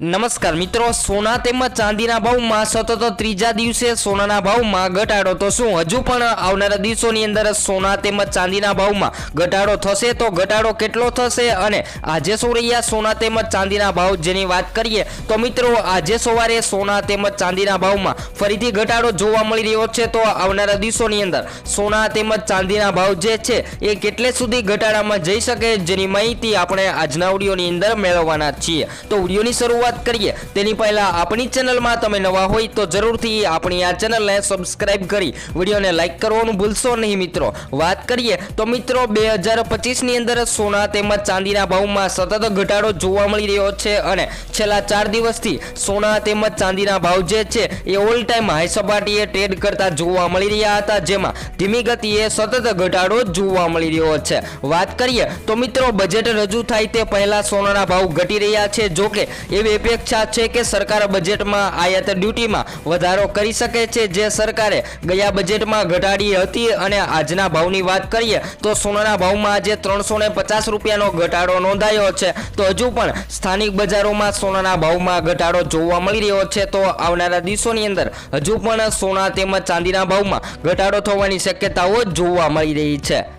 નમસ્કાર મિત્રો, સોના તેમજ ચાંદીના ભાવમાં સતત ત્રીજા દિવસે સોનાના ભાવમાં ઘટાડો તો શું? હજુ પણ આવનારા દિવસોની અંદર સોના તેમજ ચાંદીના ભાવમાં ઘટાડો થશે તો ઘટાડો કેટલો થશે? અને આજે શું રહ્યા સોના તેમજ ચાંદીના ભાવ જેની વાત કરીએ તો મિત્રો, આજે સવારે સોના તેમજ ચાંદીના ભાવમાં ફરીથી ઘટાડો જોવા મળી રહ્યો છે તો આવનારા દિવસોની અંદર સોના તેમજ ચાંદીના ભાવ જે છે એ કેટલે સુધી ઘટાડામાં જઈ શકે જેની માહિતી આપણે આજના ઓડિયોની અંદર મેળવવાના છીએ. તો ઓડિયોની શરૂઆત કરીએ. તેની પહેલા આપણી ચેનલમાં તમે નવા હોય તો જરૂરથી આપણી આ ચેનલને સબસ્ક્રાઇબ કરી વિડીયોને લાઇક કરવાનું ભૂલશો નહીં મિત્રો. વાત કરીએ તો મિત્રો બે હજાર પચીસની અંદર સોના તેમજ ચાંદીના ભાવમાં સતત ઘટાડો જોવા મળી રહ્યો છે અને છેલ્લા ચાર દિવસથી સોના તેમજ ચાંદીના ભાવ જે છે એ ઓલ ટાઈમ હાઈ સપાટીએ ટ્રેડ કરતા જોવા મળી રહ્યા હતા. જેમાં ધીમી ગતિએ સતત ઘટાડો જોવા મળી રહ્યો છે. વાત કરીએ તો મિત્રો બજેટ રજૂ થાય તે પહેલા સોનાના ભાવ ઘટી રહ્યા છે. જોકે એવી અપેક્ષા છે કે સરકાર બજેટમાં આયાત ડ્યુટીમાં વધારો કરી શકે છે. જે સરકારે ગયા બજેટમાં ઘટાડી હતી અને આજના ભાવની વાત કરીએ તો સોનાના ભાવમાં આજે ત્રણસો પચાસ રૂપિયાનો ઘટાડો નોંધાયો છે. તો હજુ પણ સ્થાનિક બજારોમાં સોનાના ભાવમાં ઘટાડો જોવા મળી રહ્યો છે. તો આવનારા દિવસોની અંદર હજુ પણ સોના તેમજ ચાંદીના ભાવમાં ઘટાડો થવાની શક્યતાઓ જોવા મળી રહી છે.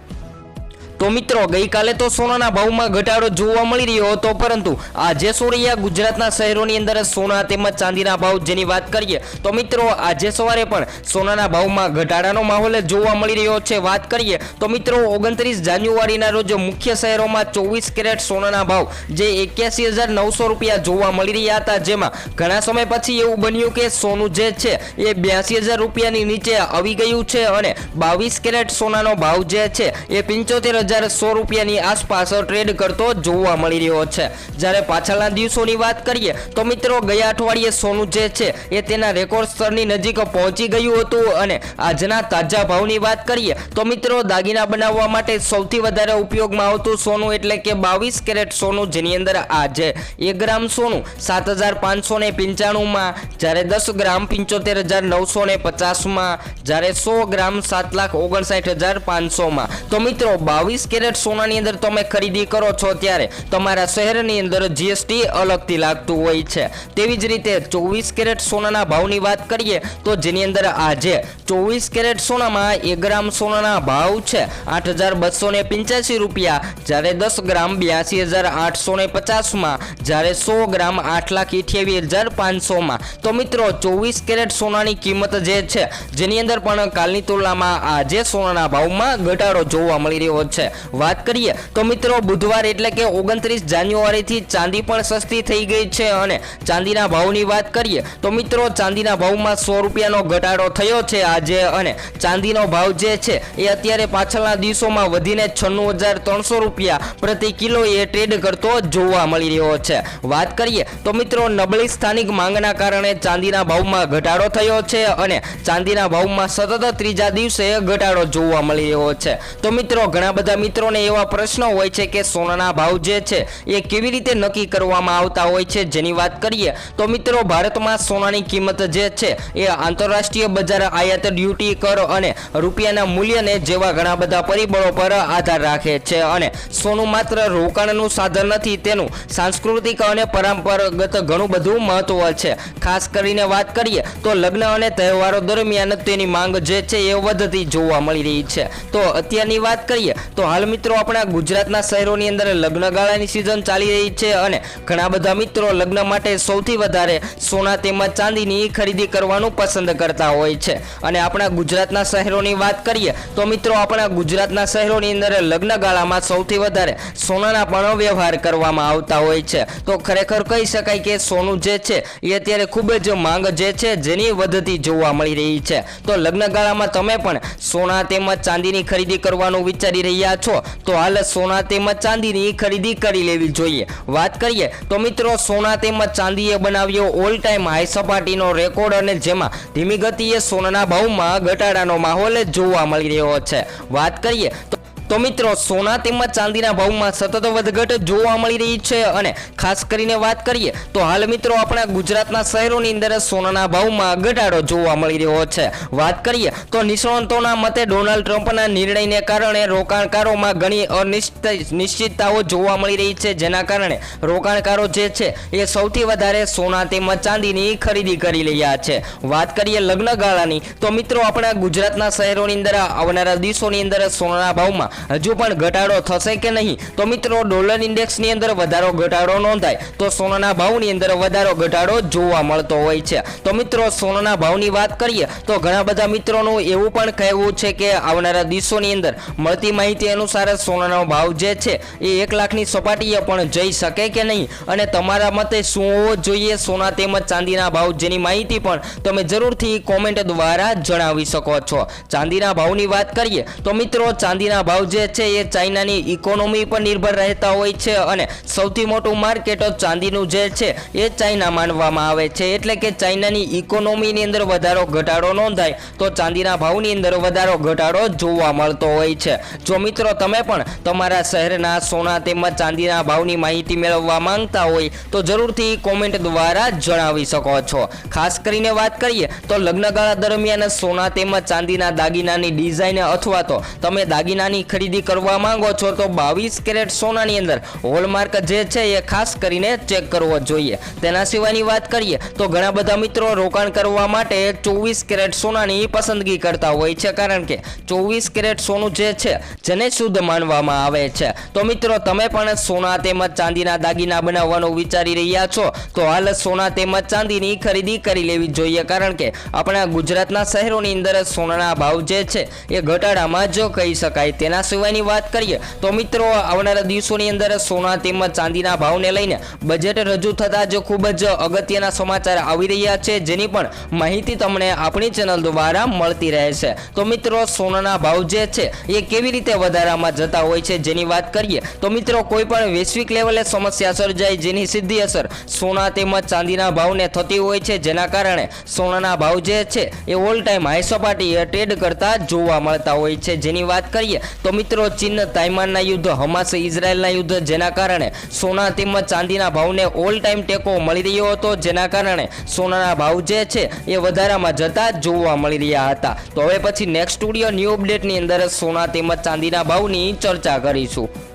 તો મિત્રો, ગઈકાલે તો સોનાના ભાવમાં ઘટાડો જોવા મળી રહ્યો હતો, પરંતુ આજે સોરૈયા ગુજરાતના શહેરોની અંદર સોના તેમજ ચાંદીના ભાવ જેની વાત કરીએ, તો મિત્રો, આજે સવારે પણ સોનાના ભાવમાં ઘટાડાનો માહોલ જોવા મળી રહ્યો છે. વાત કરીએ, તો મિત્રો, ઓગણત્રીસ જાન્યુઆરીના રોજ મુખ્ય શહેરોમાં ચોવીસ કેરેટ સોનાના ભાવ, જે એક્યાસી હજાર નવસો રૂપિયા જોવા મળી રહ્યા હતા, જેમાં ઘણા સમય પછી એવું બન્યું કે સોનું જે છે, એ બ્યાસી હજાર રૂપિયાની નીચે આવી ગયું છે અને બાવીસ કેરેટ સોનાનો ભાવ જે છે, એ પંચોતેર હજાર સો રૂપિયાની આસપાસ ટ્રેડ કરતો જોવા મળી રહ્યો છે. જ્યારે પાછળના દિવસોની વાત કરીએ, તો મિત્રો ગયા અઠવાડિયે સોનું જે છે, એ તેના રેકોર્ડ સ્તરની નજીક પહોંચી ગયું હતું. અને આજના તાજા ભાવની વાત કરીએ, તો મિત્રો દાગીના બનાવવા માટે સૌથી વધારે ઉપયોગમાં આવતું સોનું એટલે કે બાવીસ કેરેટ સોનું, જેની અંદર આજે એક ગ્રામ સોનું સાત હજાર પાંચસો ને પંચાણુંમાં, જ્યારે દસ ગ્રામ પંચોતેર હજાર નવસો ને પચાસમાં, જ્યારે સો ગ્રામ સાત લાખ ઓગણસાઠ હજાર પાંચસોમાં. તો મિત્રો, બાવીસ કેરેટ સોનાની અંદર તમે ખરીદી કરો છો ત્યારે તમારા શહેરની અંદર જીએસટી અલગથી લાગતું હોય છે. તેવી જ રીતે ચોવીસ કેરેટ સોનાના ભાવની વાત કરીએ તો જેની અંદર આજે ચોવીસ કેરેટ સોનામાં એક ગ્રામ સોનાના ભાવ છે આઠ હજાર બસો ને પંચ્યાસી રૂપિયા, જ્યારે દસ ગ્રામ બ્યાસી હજાર આઠસો ને પચાસમાં, જ્યારે સો ગ્રામ આઠ લાખ અઠ્યાવીસ હજાર પાંચસોમાં. તો મિત્રો, ચોવીસ કેરેટ સોનાની કિંમત જે છે, જેની અંદર પણ કાલની તુલનામાં આજે સોનાના ભાવમાં ઘટાડો જોવા મળી રહ્યો છે. વાત કરીએ તો મિત્રો બુધવાર એટલે કે ઓગણત્રીસ જાન્યુઆરીથી ચાંદી પણ સસ્તી થઈ ગઈ છે અને ચાંદીના ભાવની વાત કરીએ તો મિત્રો ચાંદીના ભાવમાં સો રૂપિયાનો ઘટાડો થયો છે આજે અને ચાંદીનો ભાવ જે છે એ અત્યારે પાછળના દિવસોમાં વધીને છન્નું હજાર ત્રણસો રૂપિયા પ્રતિ કિલો એ ટ્રેડ કરતો જોવા મળી રહ્યો છે. વાત કરીએ તો મિત્રો નબળી સ્થાનિક માંગના કારણે ચાંદીના ભાવમાં ઘટાડો થયો છે અને ચાંદીના ભાવમાં સતત ત્રીજા દિવસે ઘટાડો જોવા મળી રહ્યો છે. તો મિત્રો ઘણા બધા મિત્રોને એવા પ્રશ્નો હોય છે કે સોનાના ભાવ જે છે એ કેવી રીતે નક્કી કરવામાં આવતા હોય છે જેની વાત કરીએ, તો મિત્રો ભારતમાં સોનાની કિંમત જે છે એ આંતરરાષ્ટ્રીય બજાર આયાત ડ્યુટી કર અને રૂપિયાના મૂલ્યને જેવા ઘણા બધા પરિબળો પર આધાર રાખે છે અને સોનું માત્ર રોકાણનું સાધન નથી, તેનું સાંસ્કૃતિક અને પરંપરાગત ઘણું બધું મહત્વ છે. ખાસ કરીને વાત કરીએ, તો લગ્ન અને તહેવારો દરમિયાન તેની માંગ જે છે એ વધતી જોવા મળી રહી છે. તો અત્યારની વાત કરીએ, તો હાલ મિત્રો આપણા ગુજરાતના શહેરોની અંદર લગ્નગાળાની સિઝન ચાલી રહી છે અને ઘણા બધા મિત્રો લગ્ન માટે સૌથી વધારે સોના તેમજ ચાંદીની ખરીદી કરવાનું પસંદ કરતા હોય છે. અને આપણા ગુજરાતના શહેરોની વાત કરીએ તો મિત્રો આપણા ગુજરાતના શહેરોની અંદર લગ્નગાળામાં સૌથી વધારે સોનાના પણ વ્યવહાર કરવામાં આવતા હોય છે. તો ખરેખર કહી શકાય કે સોનું જે છે એ અત્યારે ખૂબ જ માંગ જે છે જેની વધતી જોવા મળી રહી છે. તો લગ્નગાળામાં તમે પણ સોના તેમજ ચાંદીની ખરીદી કરવાનું વિચારી રહ્યા છો, તો હાલ સોના તેમજ ચાંદીની ખરીદી કરી લેવી જોઈએ. વાત કરીએ, તો મિત્રો, સોના તેમજ ચાંદીએ બનાવ્યો ઓલ ટાઈમ હાઈ સપાટીનો રેકોર્ડ અને જેમાં ધીમી ગતિએ સોનાના ભાવમાં ઘટાડાનો માહોલ જોવા મળી રહ્યો છે. વાત કરીએ, તો તો મિત્રો, સોના તેમજ ચાંદીના ભાવમાં સતત વધઘટ જોવા મળી રહી છે અને ખાસ કરીને વાત કરીએ તો હાલ મિત્રો આપણા ગુજરાતના શહેરોની અંદર સોનાના ભાવમાં ઘટાડો જોવા મળી રહ્યો છે. વાત કરીએ તો નિષ્ણાંતોના મતે ડોનાલ્ડ ટ્રમ્પના નિર્ણયને કારણે રોકાણકારોમાં ઘણી અનિશ્ચિત નિશ્ચિતતાઓ જોવા મળી રહી છે. જેના કારણે રોકાણકારો જે છે એ સૌથી વધારે સોના તેમજ ચાંદીની ખરીદી કરી રહ્યા છે. વાત કરીએ લગ્નગાળાની તો મિત્રો આપણા ગુજરાતના શહેરોની અંદર આવનારા દિવસોની અંદર સોનાના ભાવમાં હજુ પણ ઘટાડો થશે કે નહીં? તો મિત્રો, ડોલર ઇન્ડેક્સની અંદર વધારો ઘટાડો નોંધાય. તો સોનાના ભાવની અંદર વધારો ઘટાડો જોવા મળતો હોય છે. તો મિત્રો, સોનાના ભાવની વાત કરીએ, તો ઘણા બધા મિત્રોનું એવું પણ કહેવું છે કે આવનારા દિવસોની અંદર મળતી માહિતી અનુસાર સોનાનો ભાવ જે છે, એ એક લાખની સપાટીએ પણ જઈ શકે કે નહીં? અને તમારા મતે શું હોવો જોઈએ સોના તેમજ ચાંદીના ભાવ જેની માહિતી પણ તમે જરૂરથી કોમેન્ટ દ્વારા જણાવી શકો છો. ચાંદીના ભાવની વાત કરીએ, તો મિત્રો, ચાંદીના ભાવ જે છે એ ચાઇનાની ઇકોનોમી પર નિર્ભર રહેતા હોય છે અને સૌથી મોટું માર્કેટ ચાંદીનું જે છે એ ચાઇના માનવામાં આવે છે. એટલે કે ચાઇનાની ઇકોનોમીની અંદર વધારો, ઘટાડો નોંધાય તો ચાંદીના ભાવની અંદર વધારો, ઘટાડો જોવા મળતો હોય છે. જો મિત્રો તમે પણ તમારા શહેરના સોના તેમજ ચાંદીના ભાવની માહિતી મેળવવા માંગતા હોય તો જરૂરથી કોમેન્ટ દ્વારા જણાવી શકો છો. ખાસ કરીને વાત કરીએ તો લગ્નગાળા દરમિયાન સોના તેમજ ચાંદીના દાગીનાની ડિઝાઇન અથવા તો તમે દાગીનાની ખરીદી કરવા માંગો છો તો બાવીસ કેરેટ સોનાની અંદર હોલમાર્ક જે છે એ ખાસ કરીને ચેક કરવો જોઈએ. તેના સિવાયની વાત કરીએ તો ઘણા બધા મિત્રો રોકાણ કરવા માટે ચોવીસ કેરેટ સોનાની પસંદગી કરતા હોય છે કારણ કે ચોવીસ કેરેટ સોનું જે છે જેને શુદ્ધ માનવામાં આવે છે. તો મિત્રો, તમે પણ સોના તેમજ ચાંદીના દાગીના બનાવવાનું વિચારી રહ્યા છો તો હાલ સોના તેમજ ચાંદીની ખરીદી કરી લેવી જોઈએ કારણ કે આપણા ગુજરાતના શહેરોની અંદર સોનાના ભાવ જે છે એ ઘટાડામાં જો કહી શકાય. તેના સિવાયની વાત કરીએ તો મિત્રો, આવનારા દિવસોની અંદર સોના તેમજ ચાંદીના ભાવને લઈને બજેટ રજૂ થતાં જ ખૂબ જ અગત્યના સમાચાર આવી રહ્યા છે, જેની પણ માહિતી તમને આપણી ચેનલ દ્વારા મળતી રહે છે. તો મિત્રો, સોનાના ભાવ જે છે, એ કેવી રીતે વધારામાં જતા હોય છે, જેની વાત કરીએ તો મિત્રો, કોઈ પણ વૈશ્વિક લેવલે સમસ્યા સર્જાય જેની સીધી અસર સોના તેમજ ચાંદીના ભાવને થતી હોય છે, જેના કારણે સોનાના ભાવ જે છે, એ ઓલ ટાઈમ હાઈ સપાટીએ ટ્રેડ કરતા જોવા મળતા હોય છે. જેની વાત કરીએ તો મિત્રો, ચીન તાઇમાનના યુદ્ધ, હમાસ ઇઝરાયલના યુદ્ધ જેના કારણે સોના તેમજ ચાંદીના ભાવને ઓલ ટાઈમ ટેકો મળી રહ્યો હતો. જેના કારણે સોનાના ભાવ જે છે એ વધારામાં જતા જોવા મળી રહ્યા હતા. તો હવે પછી નેક્સ્ટ સ્ટુડિયો ન્યૂ અપડેટની અંદર સોના તેમજ ચાંદીના ભાવની ચર્ચા કરીશું.